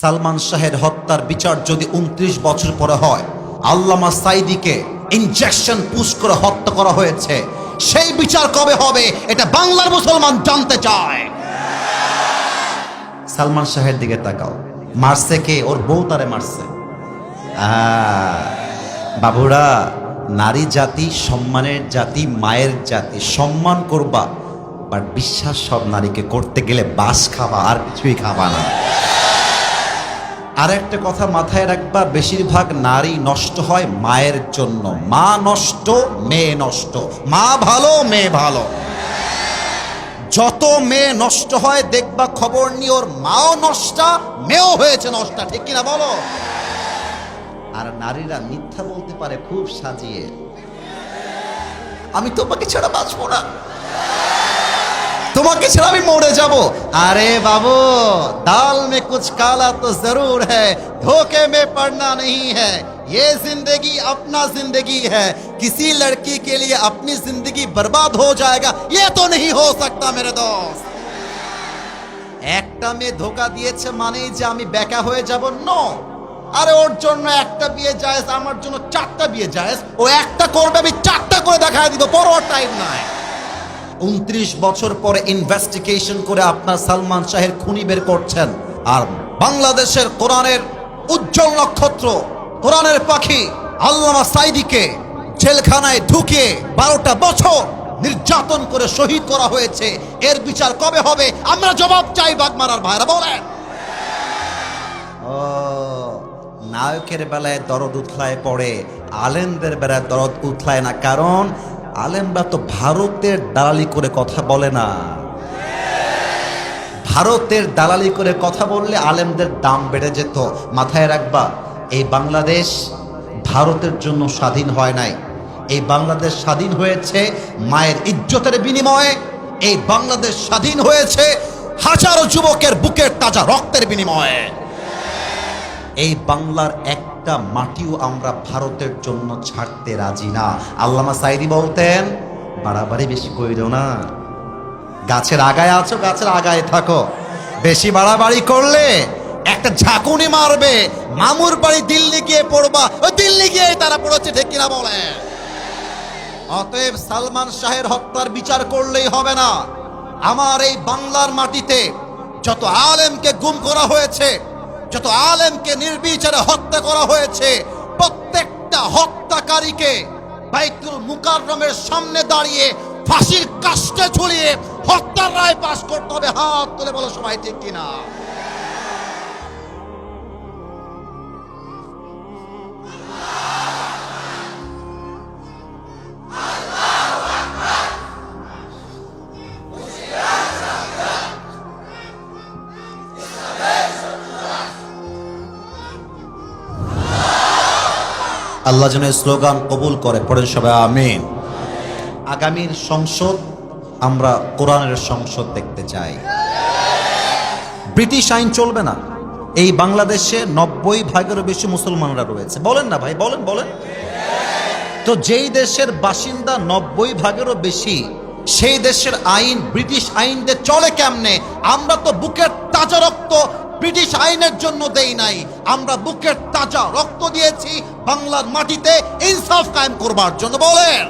সালমান শাহের হত্যার বিচার যদি উনত্রিশ বছর পরে হয়, আল্লামা সাইদিকে ইনজেকশন পুশ করে হত্যা করা হয়েছে। সেই বিচার কবে হবে, এটা বাংলার মুসলমান জানতে চায়। সালমান শাহের দিকে তাকাও। মারছে কে? ওর বউ তারে মারছে। বাবুরা, নারী জাতি, সম্মানের জাতি, মায়ের জাতি, সম্মান করবা বাট বিশ্বাস সব নারীকে করতে গেলে বাস খাবা, আর কিছুই খাবা না। আর একটা কথা মাথায় রাখবা, বেশিরভাগ নারী নষ্ট হয় মায়ের জন্য। মা নষ্ট, মেয়ে নষ্ট। মা ভালো, মেয়ে ভালো। যত মেয়ে নষ্ট হয়, দেখবা খবর নিয়ে ওর মাও নষ্টা, মেয়েও হয়েছে নষ্টা। ঠিক কিনা বলো? আর নারীরা মিথ্যা বলতে পারে খুব সাজিয়ে। আমি তোমাকে ছাড়া বাঁচবো না। তোমাকে ছাড়া আমি মরে যাব আরে বাবু दाल में कुछ काला तो जरूर है धोखे में पड़ना नहीं है ये जिंदगी अपना जिंदगी है किसी लड़की के लिए अपनी जिंदगी बर्बाद हो जाएगा ये तो नहीं हो सकता मेरे दोस्त একটা মেয়ে ধোকা দিয়েছে মানেই যে আমি বেকা হয়ে যাব নো আরে ওর জন্য একটা বিয়ে জায়েজ আমার জন্য চারটা বিয়ে জায়েজ ও একটা করবে আমি চারটা করে দেখায় দিব বড় টাইম নাই উনত্রিশ বছর পরে ইনভেস্টিগেশন করে আপনার সালমান শাহের খুনি বের করছেন। আর বাংলাদেশের কোরআনের উজ্জ্বল নক্ষত্র, কোরআনের পাখি আল্লামা সাইদিকে জেলখানায় ঢুকিয়ে বারোটা বছর নির্যাতন করে শহীদ করা হয়েছে। এর বিচার কবে হবে? আমরা জবাব চাই বাগমারার ভাইরা, বলেন। নায়কের বেলায় দরদ উথলায় পড়ে, আলেমদের বেলায় দরদ উথলায় না। কারণ আলেমরা তো ভারতের দালালি করে কথা বলে না। ভারতের দালালি করে কথা বললে আলেমদের দাম বেড়ে যেত। মাথায় রাখবা, এই বাংলাদেশ ভারতের জন্য স্বাধীন হয় নাই। এই বাংলাদেশ স্বাধীন হয়েছে মায়ের ইজ্জতের বিনিময়ে। এই বাংলাদেশ স্বাধীন হয়েছে হাজারো যুবকের বুকের তাজা রক্তের বিনিময়ে। এই বাংলার একটা মাটিও আমরা ভারতের জন্য ছাড়তে রাজি না। আল্লামা সাইদি বলতেন, বাড়াবাড়ি বেশি কইরো না। গাছের আগায় আছো, গাছের আগায় থাকো। বেশি বাড়াবাড়ি করলে একটা ঝাঁকুনি মারবে। মামুর বাড়ি দিল্লি গিয়ে পড়বা, ওই দিল্লি গিয়ে তারা পড়েছে, ঠিক কিনা বলে অতএব সালমান শাহের হত্যার বিচার করলেই হবে না। আমার এই বাংলার মাটিতে যত আলেমকে গুম করা হয়েছে যত আলেমকে নির্বিচারে হত্যা করা হয়েছে, প্রত্যেকটা হত্যাকারীকে বাইতুল মুকাররমের সামনে দাঁড়িয়ে ফাঁসির কাস্টে ঝুলিয়ে হত্যার রায় পাশ করতে হবে। হাত তুলে বলো সবাই ঠিক কিনা? আল্লাহ যেন স্লোগান কবুল করে। পড়েন সবাই, আমিন। আগামীর সংসদ আমরা কোরআনের সংসদ দেখতে চাই। ব্রিটিশ আইন চলবে না। এই বাংলাদেশে নব্বই ভাগেরও বেশি মুসলমানরা রয়েছে। বলেন না ভাই, বলেন বলেন। তো যেই দেশের বাসিন্দা নব্বই ভাগেরও বেশি, সেই দেশের আইন, ব্রিটিশ আইন দিয়ে চলে কেমনে? আমরা তো বুকের তাজা রক্ত ব্রিটিশ আইনের জন্য দেই নাই। আমরা বুকের তাজা রক্ত দিয়েছি, বাংলার মাটিতে ইনসাফ কায়েম করবার জন্য। বলেন।